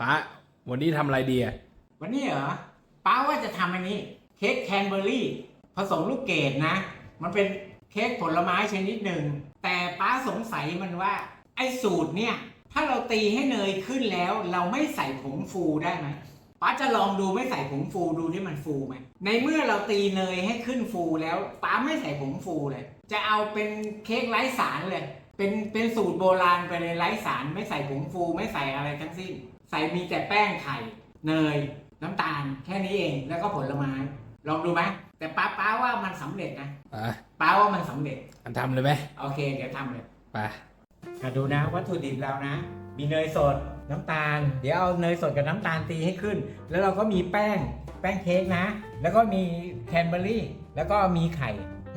ป้าวันนี้ทำอะไรดีอะวันนี้เหรอป้าว่าจะทำอันนี้เค้กแคนเบอร์รี่ ผสมลูกเกดนะ มันเป็นเค้กผลไม้ชนิดหนึ่ง แต่ป้าสงสัยมันว่า ไอ้สูตรเนี่ย ถ้าเราตีให้เนยขึ้นแล้ว เราไม่ใส่ผงฟูได้ไหมป้าจะลองดูไม่ใส่ผงฟูดูที่มันฟูไหมในเมื่อเราตีเนยให้ขึ้นฟูแล้วป้าไม่ใส่ผงฟูเลย จะเอาเป็นเค้กไร้สารเลย เป็นเป็นสูตรโบราณไปเลยไร้สารไม่ใส่ผงฟูไม่ใส่อะไรทั้งสิ้น ใส่มีแต่แป้งไข่เนย น้ำตาลแค่นี้เองแล้วก็ผลไม้ ลองดูไหมแต่ป้าป้าว่ามันสำเร็จนะป้าป้าว่ามันสำเร็จ อันทำเลยไหมโอเค เดี๋ยวทำเลยป้ามาดูนะวัตถุดิบเรานะ มีเนยสดน้ำตาล เดี๋ยวเอาเนยสดกับน้ำตาลตีให้ขึ้น แล้วเราก็มีแป้งแป้งเค้กนะ แล้วก็มีแคนเบอร์รี่ แล้วก็มีไข่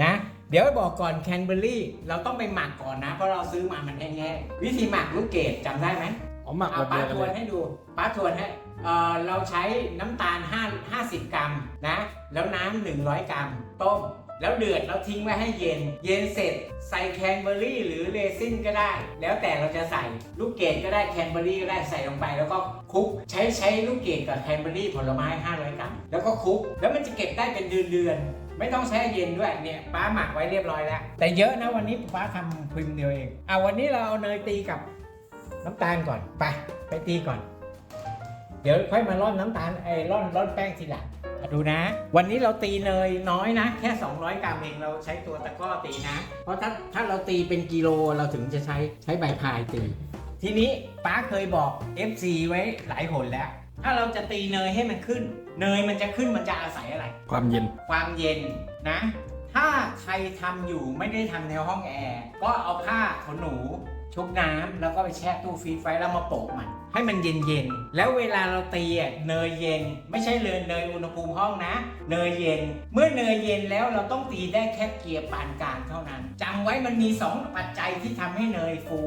นะ เดี๋ยวบอกก่อนแคนเบอร์รี่เราต้องไปหมักก่อนนะ เพราะเราซื้อมามันแห้งๆวิธีหมักลูกเกดจำได้ไหมอ๋อหมักเอาแบบป้าเดียวทกันวนเลยให้ดูป้าทวนให้เอ่อเราใช้น้ำตาล5 50 กรัมนะ แล้วน้ำ100 กรัม ต้ม แล้วเดือดแล้วทิ้งไว้ให้เย็น เย็นเสร็จใส่แคนเบอร์รี่หรือเรซินก็ได้ แล้วแต่เราจะใส่ลูกเกดก็ได้แคนเบอร์รี่ก็ได้ใส่ลงไป แล้วก็คลุกใช้ใช้ลูกเกดกับแคนเบอร์รี่ผลไม้ 500 กรัมแล้วก็คลุกแล้วมันจะเก็บได้เป็นเดือนเดือนๆ ไม่ต้องแช่เย็นด้วยเนี่ยป้าหมักไว้เรียบร้อยแล้ว แต่เยอะนะวันนี้ป้าทำพึงเดียวเองเอะวันนี้เราเอาเนยตีกับน้ำตาลก่อนไปไปตีก่อน เดี๋ยวค่อยมาร่อนน้ำตาลไอ้ร่อนร่อนแป้งทีหลังอะดูนะ วันนี้เราตีเนยน้อยนะ แค่ 200 กรัมเองเราใช้ตัวตะกร้อตีนะ เพราะถ้าถ้าเราตีเป็นกิโลเราถึงจะใช้ใช้ใบพายตี ทีนี้ป้าเคยบอก FC ไว้หลายหนแล้ว ถ้าเราจะตีเนยให้มันขึ้น เนยมันจะขึ้นมันจะอาศัยอะไร ความเย็น ความเย็นนะ ถ้าใครทำอยู่ไม่ได้ทำในห้องแอร์ ก็เอาผ้าขนหนู ชุบน้ำแล้วก็ไปแช่ตู้ฟรีซไว้แล้วมาโปะมัน ให้มันเย็นเย็นๆ แล้วเวลาเราตีอะเนยเย็น ไม่ใช่เลยเนยอุณหภูมิห้องนะ เนยเย็น เมื่อเนยเย็นแล้วเราต้องตีได้แค่เกียร์ปานกลางเท่านั้นจำไว้มันมี 2 ปัจจัยที่ทำให้เนยฟู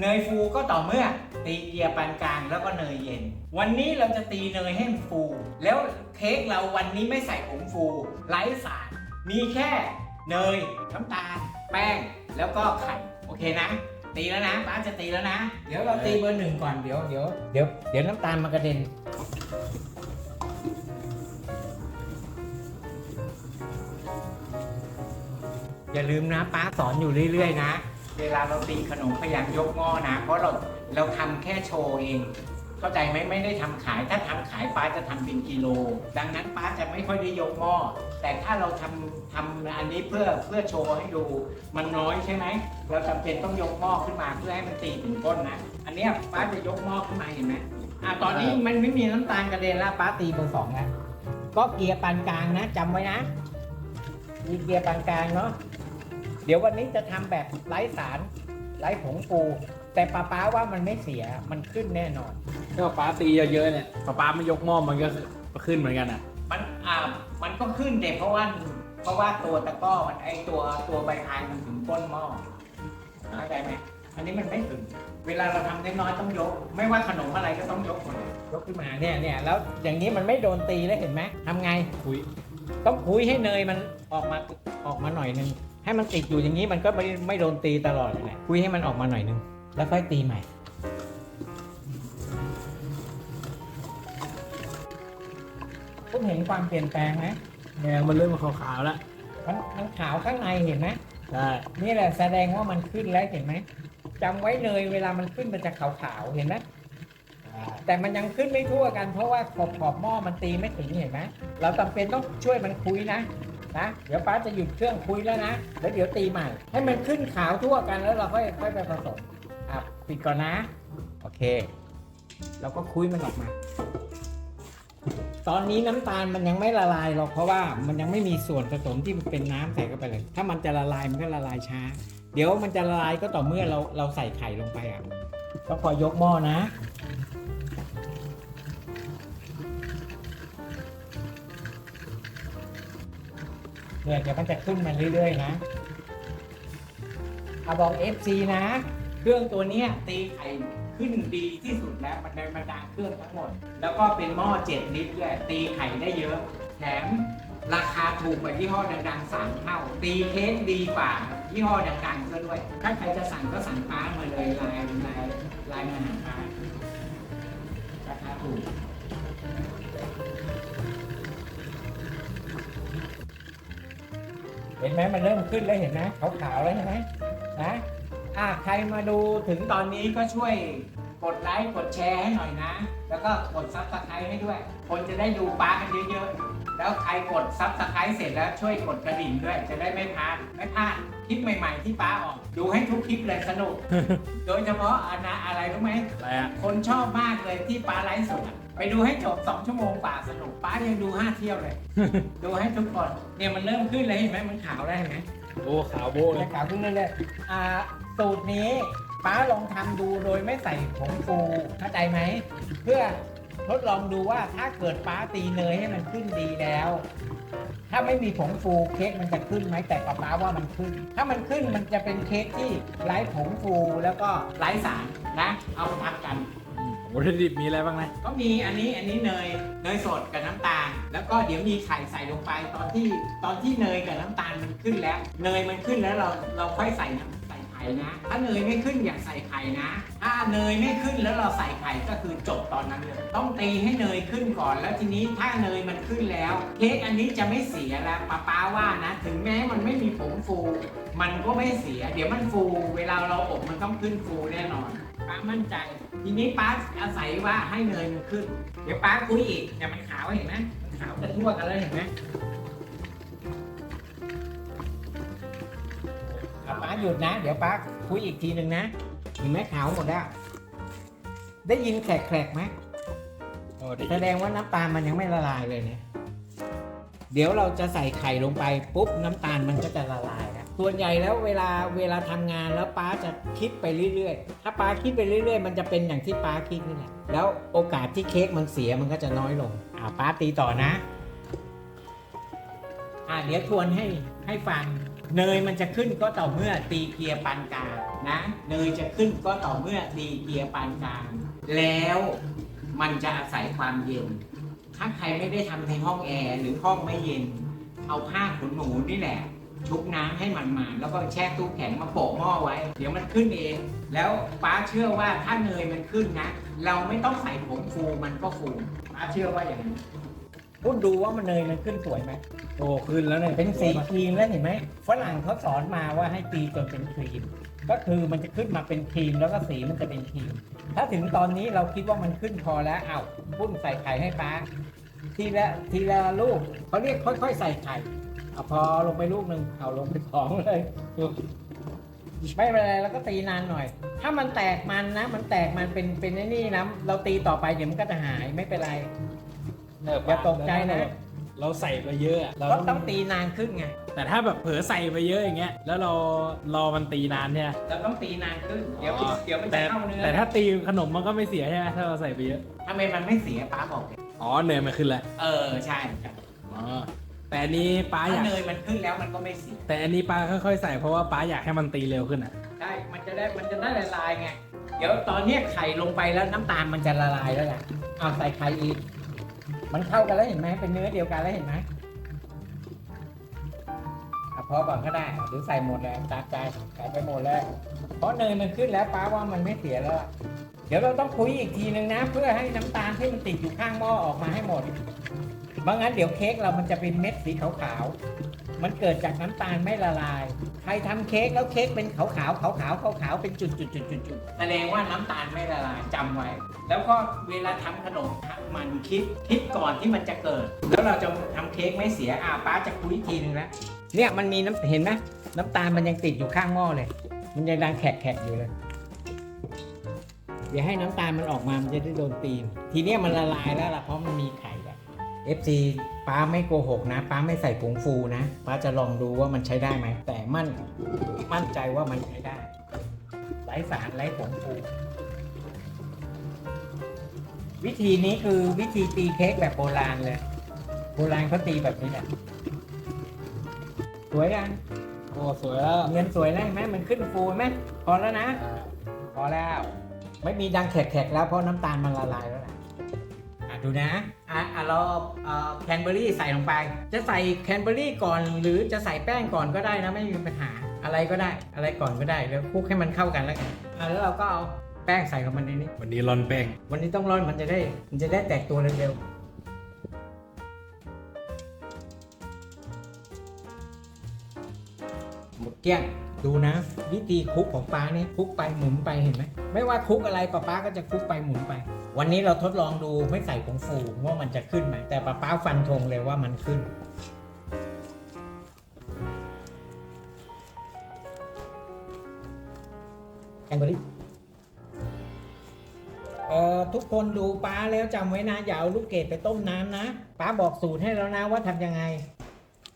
เนยฟูก็ต่อเมื่อตีเกียร์ปานกลางแล้วก็เนยเย็น วันนี้เราจะตีเนยให้มันฟู แล้วเค้กเราวันนี้ไม่ใส่ผงฟูไร้สาร มีแค่เนยน้ำตาล แป้งแล้วก็ไข่โอเคนะ ตีแล้วนะป้าจะตีแล้วนะ เดี๋ยวเราตีเบอร์หนึ่งก่อนเดี๋ยวเดี๋ยวเดี๋ยวเดี๋ยวน้ำตาลมากระเด็นอย่าลืมนะป้าสอนอยู่เรื่อยๆนะ เวลาเราตีขนมพยายามยกหม้อนะ เพราะเราเราทำแค่โชว์เอง เข้าใจไหมไม่ได้ทำขาย ถ้าทำขายป้าจะทำเป็นกิโล ดังนั้นป้าจะไม่ค่อยได้ยกหม้อแต่ถ้าเราทำทำอันนี้เพื่อเพื่อโชว์ให้ดู มันน้อยใช่ไหมเราจำเป็นต้องยกหม้อขึ้นมาเพื่อให้มันตีถึงก้นนะอันเนี้ยป้าจะยกหม้อขึ้นมาเห็นไหมอะตอนนี้มันไม่มีน้ำตาลกระเด็นแล้วป้าตีเบอร์สองแล้วก็เกียร์ปานกลางนะจำไว้นะมีเกียร์ปานกลางเนาะเดี๋ยววันนี้จะทำแบบไร้สารไร้ผงฟู แต่ป้าป้าว่ามันไม่เสียมันขึ้นแน่นอน ถ้าป้าตีเยอะๆเนี่ยป้าป้าไม่ยกหม้อมันก็ขึ้นเหมือนกันอะ มันอ่ามันก็ขึ้นเด็เพราะว่าเพราะว่าตัวตะกร้อมันไอตัวตัวใบพายมันถึงก้นหม้อเข้าใจไหมอันนี้มันไม่ถึง เวลาเราทำน้อยๆต้องยก ไม่ว่าขนมอะไรก็ต้องยกหมดเลยยกขึ้นมาเนี่ยเนี่ยแล้วอย่างนี้มันไม่โดนตีแล้วเห็นไหมทำไงคุย ต้องคุยให้เนยมันออกมาออกมาหน่อยนึงให้มันติดอยู่อย่างนี้มันก็ไม่ไม่โดนตีตลอดแหละคุยให้มันออกมาหน่อยนึง แล้วค่อยตีใหม่ คุณเห็นความเปลี่ยนแปลงไหมแดงมันเริ่มขาวๆแล้วมันมันขาวข้างในเห็นไหมใช่นี่แหละแสดงว่ามันขึ้นแล้วเห็นไหมจำไว้เนยเวลามันขึ้นมันจะขาวๆเห็นไหมแต่มันยังขึ้นไม่ทั่วกันเพราะว่าขอบขอบหม้อมันตีไม่ถึงเห็นไหมเราจำเป็นต้องช่วยมันคุยนะนะเดี๋ยวป้าจะหยุดเครื่องคุยแล้วนะแล้วเดี๋ยวตีใหม่ ให้มันขึ้นขาวทั่วกันแล้วเราค่อยค่อยไปผสม อะปิดก่อนนะ โอเค เราก็คุยมันออกมา ตอนนี้น้ำตาลมันยังไม่ละลายหรอกเพราะว่ามันยังไม่มีส่วนผสมที่มันเป็นน้ำใส่เข้าไปเลย ถ้ามันจะละลายมันก็ละลายช้า เดี๋ยวมันจะละลายก็ต่อเมื่อเราเราใส่ไข่ลงไปอะต้องคอยยกหม้อนะเนี่ยเดี๋ยวมันจะขึ้นมาเรื่อยๆนะอาบอก FC นะ เครื่องตัวเนี้ยตีไข่ขึ้นดีที่สุดแล้วมันในบรรดาเครื่องทั้งหมด แล้วก็เป็นหม้อ7ลิตรด้วยตีไข่ได้เยอะ แถมราคาถูกกว่ายี่ห้อดังๆสามเท่า ตีเค้กดีกว่ายี่ห้อดังๆก็ด้วย ถ้าใครจะสั่งก็สั่งป้ามาเลยลน์ไลน์ไลน์มาหาป้าราคาถฟูเห็นไหมมันเริ่มขึ้นแล้วเห็นไหมขาวๆแล้วเห็นไหมนะ อะใครมาดูถึงตอนนี้ก็ช่วยกดไลค์กดแชร์ให้หน่อยนะ แล้วก็กดซับสไครต์ให้ด้วย คนจะได้ดูปลากันเยอะๆ แล้วใครกดซับสไครต์เสร็จแล้วช่วยกดกระดิ่งด้วย จะได้ไม่พลาดไม่พลาดคลิปใหม่ๆที่ป้าออก ดูให้ทุกคลิปเลยสนุก โดยเฉพาะอันนะอะไรรู้ไหมอะไรอะคนชอบมากเลยที่ป้าไลฟ์สดอะไปดูให้จบ 2 ชั่วโมงกว่าสนุกป้ายังดู 5 เที่ยวเลย ดูให้ทุกคนเนี่ยมันเริ่มขึ้นเลยเห็นไหมมันขาวแล้วเห็นไหมโอ้ขาวโบ้เลมัยนขาวขึ้นเรื่อยๆอ่า สูตรนี้ป้าลองทำดูโดยไม่ใส่ผงฟูเข้าใจไหม เพื่อทดลองดูว่าถ้าเกิดป้าตีเนยให้มันขึ้นดีแล้ว ถ้าไม่มีผงฟูเค้กมันจะขึ้นไหมแต่ป้าป้าว่ามันขึ้น ถ้ามันขึ้นมันจะเป็นเค้กที่ไร้ผงฟูแล้วก็ไร้สารนะ เอามาทำกัน วัตถุดิบมีอะไรบ้างนะก็มีอันนี้อันนี้เนยเนยสดกับน้ำตาล แล้วก็เดี๋ยวมีไข่ใส่ลงไปตอนที่ตอนที่เนยกับน้ำตาลมันขึ้นแล้ว เนยมันขึ้นแล้วเราเราค่อยใส่น้ำใส่ไข่นะ ถ้าเนยไม่ขึ้นอย่าใส่ไข่นะ ถ้าเนยไม่ขึ้นแล้วเราใส่ไข่ก็คือจบตอนนั้นเลย ต้องตีให้เนยขึ้นก่อน แล้วทีนี้ถ้าเนยมันขึ้นแล้ว เค้กอันนี้จะไม่เสียแล้วป้าป้าว่านะ ถึงแม้มันไม่มีผงฟู มันก็ไม่เสีย เดี๋ยวมันฟู เวลาเราอบมันต้องขึ้นฟูแน่นอนป้ามั่นใจ ทีนี้ป้าอาศัยว่าให้เนยมันขึ้น เดี๋ยวป้าคุยอีกเนี่ยมันขาวเห็นไหมมันขาวจะทั่วกันแล้วเห็นไหม หยุดนะ เดี๋ยวป้าคุยอีกทีหนึ่งนะเห็นไหมขาวหมดแล้ว ได้ยินแขกๆไหมโอ้ดีแสดงว่าน้ำตาลมันยังไม่ละลายเลยเนี่ยเดี๋ยวเราจะใส่ไข่ลงไปปุ๊บน้ำตาลมันก็จะละลายแล้วส่วนใหญ่แล้วเวลาเวลาทำงานแล้วป้าจะคิดไปเรื่อยๆ ถ้าป้าคิดไปเรื่อยๆ มันจะเป็นอย่างที่ป้าคิดนี่แหละ แล้วโอกาสที่เค้กมันเสียมันก็จะน้อยลง อ่าป้าตีต่อนะ อ่าเดี๋ยวทวนให้ให้ฟัง เนยมันจะขึ้นก็ต่อเมื่อตีเกียร์ปานกลางนะ เนยจะขึ้นก็ต่อเมื่อตีเกียร์ปานกลาง แล้วมันจะอาศัยความเย็น ถ้าใครไม่ได้ทำในห้องแอร์หรือห้องไม่เย็น เอาผ้าขนหนูนี่แหละ ชุบน้ำให้มันมา แล้วก็แช่ตู้แข็งมาโปะหม้อไว้ เดี๋ยวมันขึ้นเอง แล้วป้าเชื่อว่าถ้าเนยมันขึ้นนะ เราไม่ต้องใส่ผงฟูมันก็ฟูป้าเชื่อว่าอย่างนี้ พูดดูว่ามันเนยมันขึ้นสวยไหมโอ้ขึ้นแล้วเนี่ยเป็นสีครีมแล้วเห็นไหมฝรั่งเขาสอนมาว่าให้ตีจนเป็นครีม ก็คือมันจะขึ้นมาเป็นครีมแล้วก็สีมันจะเป็นครีม ถ้าถึงตอนนี้เราคิดว่ามันขึ้นพอแล้วอ้าวปุ้นใส่ไข่ให้ป้าทีละทีละลูกเขาเรียกค่อยๆ ใส่ไข่เอาพอลงไปลูกหนึ่งเอาลงไปสองเลยไม่เป็นไรแล้วก็ตีนานหน่อย ถ้ามันแตกมันนะ มันแตกมันเป็นเป็นไอ้นี่นะเราตีต่อไปเดี๋ยวมันก็จะหายไม่เป็นไร อย่าตกใจนะเราใส่ไปเยอะอะเราก็ต้ต้อองงตีนานขึ้นไง แต่ถ้าแบบเผลอใส่ไปเยอะอย่างเงี้ย แล้วเรารอมันตีนานเนี่ยเราต้องตีนานขึ้น เดี๋ยวอ๋อเดี๋ยวมันจะแต่เข้าเนื้อ แต่ถ้าตีขนมมันก็ไม่เสียใช่ไหมถ้าเราใส่ไปเยอะทำไมมันไม่เสียป้าบอกเลยอ๋อเนยมันขึ้นแล้ว เออใช่ใช่อ๋อแต่อันนี้ป้าอากถ้ายเนยมันขึ้นแล้วมันก็ไม่เสีย แต่อันนี้ป้าค่อยๆใส่เพราะว่าป้าอยากให้มันตีเร็วขึ้นอะ ใช่ มันจะได้มันจะได้ละลายไง เดี๋ยวตอนเนี้ยไข่ลงไปแล้วน้ำตาลมันจะละลายแล้วแหละเอาใส่ไข่อีก มันเข้ากันแล้วเห็นไหมเป็นเนื้อเดียวกันแล้วเห็นไหมอะพอก่อนก็ได้หรือใส่หมดเลยตามใจใส่ไปหมดเลยเพราะเนยมันขึ้นแล้วป้าว่ามันไม่เสียแล้วเดี๋ยวเราต้องคุยอีกทีนึงนะ เพื่อให้น้ำตาลที่มันติดอยู่ข้างหม้อออกมาให้หมดไม่งั้นเดี๋ยวเค้กเรามันจะเป็นเม็ดสีขาวๆมันเกิดจากน้ำตาลไม่ละลาย ใครทำเค้กแล้วเค้กเป็นขาวขาวขาวขาวขาวขาวๆเป็นจุดจุดจุดจุดจุดแสดงว่าน้ำตาลไม่ละลายจำไว้ แล้วก็เวลาทำขนมมันคิดคิดก่อนที่มันจะเกิด แล้วเราจะทำเค้กไม่เสียอ่าป้าจะคุยอีกทีนึงแล้วเนี่ยมันมีน้ำเห็นไหมน้ำตาลมันยังติดอยู่ข้างหม้อเลย มันยังดังแขกๆอยู่เลยเดี๋ยวให้น้ำตาลมันออกมามันจะได้โดนตีน ทีเนี้ยมันละลายแล้วล่ะเพราะมันมีไข่แล้ว FC ป้าไม่โกหกนะ ป้าไม่ใส่ผงฟูนะ ป้าจะลองดูว่ามันใช้ได้ไหม แต่มั่นมั่นใจว่ามันใช้ได้ไร้สารไร้ผงฟู วิธีนี้คือวิธีตีเค้กแบบโบราณเลย โบราณเขาตีแบบนี้แหละสวยยังโอ้ สวยแล้วเงินสวยแล้วเห็นไหมมันขึ้นฟูเห็นไหมพอแล้วนะ พอแล้ว ไม่มีดังแขกๆแล้วเพราะน้ำตาลมันละลายแล้วนะอะ ดูนะ อะอะเราเอาแคนเบอรี่ใส่ลงไป จะใส่แคนเบอรี่ก่อน หรือจะใส่แป้งก่อนก็ได้นะไม่มีปัญหาอะไรก็ได้ อะไรก่อนก็ได้แล้วคลุกให้มันเข้ากันแล้วกันอะแล้วเราก็เอาแป้งใส่ลงมาในนี้ วันนี้ร่อนแป้ง วันนี้ต้องร่อนมันจะได้ มันจะได้แตกตัวเร็วๆหมดเกลี้ยงดูนะ วิธีคลุกของป้านี่คลุกไปหมุนไปเห็นไหมไม่ว่าคลุกอะไรป้าป้าก็จะคลุกไปหมุนไป วันนี้เราทดลองดูไม่ใส่ผงฟูว่ามันจะขึ้นไหม แต่ป้าป้าฟันธงเลยว่ามันขึ้นแคนเบอรี่เอ่อทุกคนดูป้าแล้วจำไว้นะอย่าเอาลูกเกดไปต้มน้ำนะป้าบอกสูตรให้แล้วนะว่าทำยังไง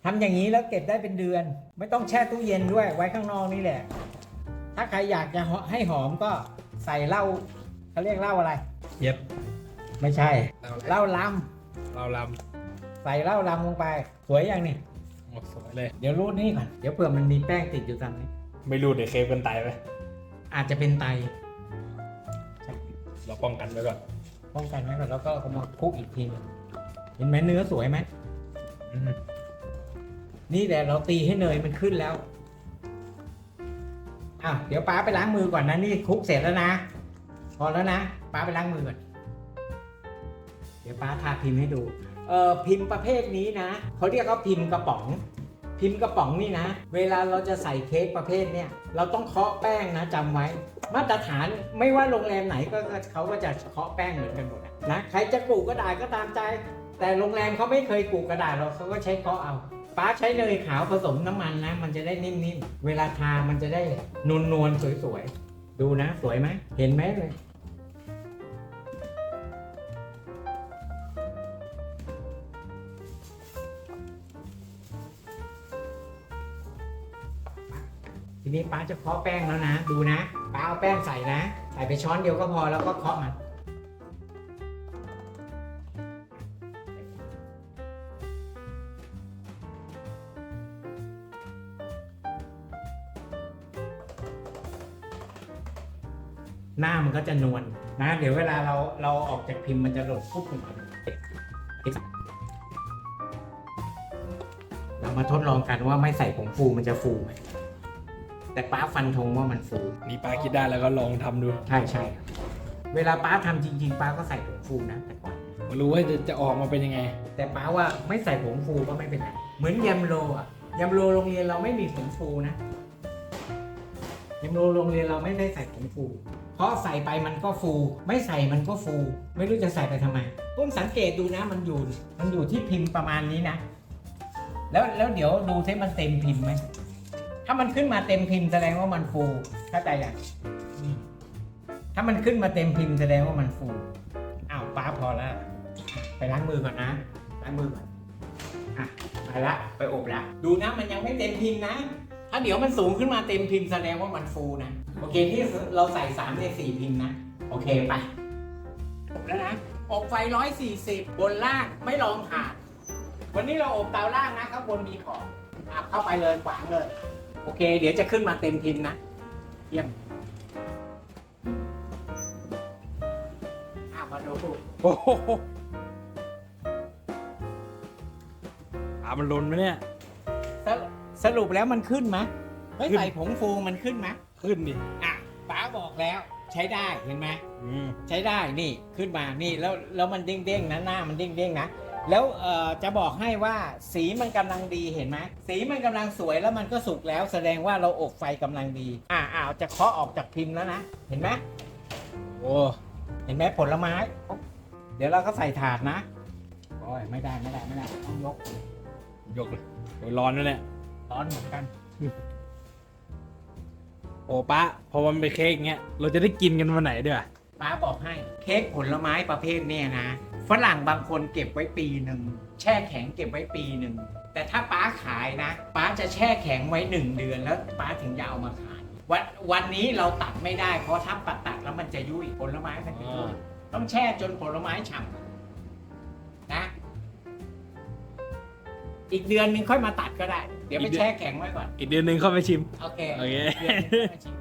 ทำอย่างนี้แล้วเก็บได้เป็นเดือน ไม่ต้องแช่ตู้เย็นด้วยไว้ข้างนอกนี่แหละ ถ้าใครอยากจะให้หอมก็ใส่เหล้าเขาเรียกเหล้าอะไร เย็บไม่ใช่เราเหล้าลเราลำใส่เหล้าลำลงไป สวยอย่างนี้ำหมดสวยเลย เดี๋ยวรูดนี่ก่อนเดี๋ยวเผื่อมันมีแป้งติดอยู่ตรงนี้ ไม่รู้เดี๋ยวเคฟกันตายไหมอาจจะเป็นไตเราป้องกันไว้ก่อน ป้องกันไว้ก่อนแล้วก็เอามาคลุกอีกทีหนึงเห็นไหมเนื้อสวยไหมอืมนี่แต่เราตีให้เนยมันขึ้นแล้วอะเดี๋ยวป้าไปล้างมือก่อนนะนี่คลุกเสร็จแล้วนะ พอแล้วนะ ป้าไปล้างมือก่อน เดี๋ยวป้าทาพิมพ์ให้ดู เอ่อพิมพ์ประเภทนี้นะเขาเรียกว่าพิมพ์กระป๋อง พิมพ์กระป๋องนี่นะ เวลาเราจะใส่เค้กประเภทเนี้ยเราต้องเคาะแป้งนะจำไว้ มาตรฐานไม่ว่าโรงแรมไหนก็เขาก็จะเคาะแป้งเหมือนกันหมดนะใครจะกูกระดาษก็ตามใจ แต่โรงแรมเขาไม่เคยกูกระดาษหรอกเขาก็ใช้เคาะเอาป้าใช้เนยขาวผสมน้ำมันนะ มันจะได้นิ่มๆ เวลาทามันจะได้นวลนวลๆสวยๆ ดูนะ สวยไหม เห็นไหมเลย ทีนี้ป้าจะเคาะแป้งแล้วนะ ดูนะป้าเอาแป้งใส่นะ ใส่ไปช้อนเดียวก็พอแล้วก็เคาะมันหน้ามันก็จะนวลนะ เดี๋ยวเวลาเราเราออกจากพิมพ์มันจะหล่นปุ๊บมันเรามาทดลองกันว่าไม่ใส่ผงฟูมันจะฟูไหม แต่ป้าฟันธงว่ามันฟูนี่ป้าคิดได้แล้วก็ลองทำดู ใช่ใช่เวลาป้าทำจริง ๆป้าก็ใส่ผงฟูนะแต่ก่อนมารู้ว่าจะจะออกมาเป็นยังไง แต่ป้าว่าไม่ใส่ผงฟูก็ไม่เป็นไรเหมือนยำโรอะยำโรโรงเรียนเราไม่มีผงฟูนะยำโรโรงเรียนเราไม่ได้ใส่ผงฟู เพราะใส่ไปมันก็ฟู ไม่ใส่มันก็ฟู ไม่รู้จะใส่ไปทำไมปุ้มสังเกตดูนะมันอยู่ มันอยู่ที่พิมพ์ประมาณนี้นะ แล้วแล้วเดี๋ยวดูที่มันเต็มพิมพ์ไหม ถ้ามันขึ้นมาเต็มพิมพ์แสดงว่ามันฟูเข้าใจยังอืมถ้ามันขึ้นมาเต็มพิมพ์แสดงว่ามันฟูอ้าวป้าพอแล้ว ไปล้างมือก่อนนะล้างมือก่อนอะไปละไปอบละดูนะมันยังไม่เต็มพิมพ์นะ ถ้าเดี๋ยวมันสูงขึ้นมาเต็มพิมพ์แสดงว่ามันฟูนะโอเคที่เราใส่3ใน4พิมพ์นะโอเคไปอบแล้วนะอบไฟ140บนล่างไม่ลองผ่านวันนี้เราอบเตาล่างนะข้างบนมีของอะเข้าไปเลยขวางเลย โอเค เดี๋ยวจะขึ้นมาเต็มพิมพ์นะ เยี่ยมอะมาดูโอ้โหปลามันล้นไหมเนี่ย สรุปสรุปแล้วมันขึ้นไหมไม่ขึ้น ใส่ผงฟูมันขึ้นไหมขึ้นดิอะป๋าบอกแล้วใช้ได้เห็นไหม อืม ใช้ได้นี่ขึ้นมานี่แล้วแล้วมันเด้งๆนะหน้ามันเด้งๆนะ แล้วเอ่อจะบอกให้ว่าสีมันกำลังดีเห็นไหมสีมันกำลังสวยแล้วมันก็สุกแล้ว แสดงว่าเราอบไฟกำลังดี อ่าอ่าจะเคาะออกจากพิมพ์แล้วนะ เห็นไหมโอ้เห็นไหมผลไม้ เดี๋ยวเราก็ใส่ถาดนะโอ้ยไม่ได้ไม่ได้ไม่ได้ต้องยกยกเลยเดี๋ยวร้อนแล้วเนี่ยร้อนเหมือนกัน โอ้ป้าพอมันเป็นเค้กเงี้ยเราจะได้กินกันวันไหนด้วยป้าบอกให้เค้กผลไม้ประเภทเนี่ยนะ ฝรั่งบางคนเก็บไว้ปีหนึ่งแช่แข็งเก็บไว้ปีหนึ่งแต่ถ้าป้าขายนะป้าจะแช่แข็งไว้หนึ่งเดือนแล้วป้าถึงจะเอามาขายวันวันนี้เราตัดไม่ได้ เพราะถ้าปัดตัดแล้วมันจะยุ่ยผลไม้มันจะยุ่ยอ่าต้องแช่จนผลไม้ฉ่ำนะ อีกเดือนหนึงค่อยมาตัดก็ได้ เดี๋ยวไปแช่แข็งไว้ก่อน อีกเดือนหนึ่งเข้าไปชิม โอเคโอเคเดือนหนึ่งค่อยมาชิม